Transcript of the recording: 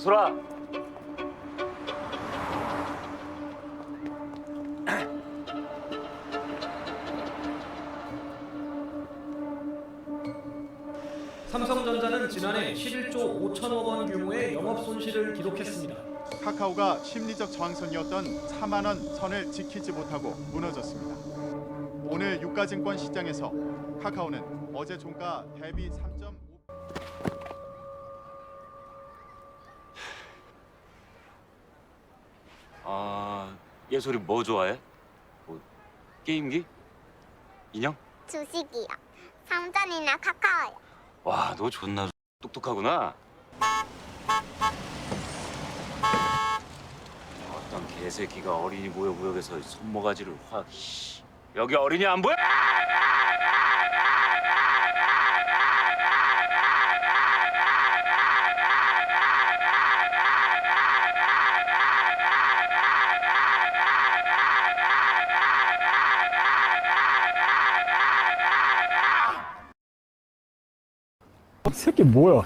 소라. 삼성전자는 지난해 11조 5천억 원 규모의 영업 손실을 기록했습니다. 카카오가 심리적 저항선이었던 4만 원 선을 지키지 못하고 무너졌습니다. 오늘 유가증권 시장에서 카카오는 어제 종가 대비 3.5 아, 예솔이 뭐 좋아해? 뭐 게임기? 인형? 주식이요. 삼전이나 카카오요. 와, 너 존나 똑똑하구나. 어떤 개새끼가 어린이 모여구역에서 손모가지를 확. 씨. 여기 어린이 안 보여? 이 새끼 뭐야?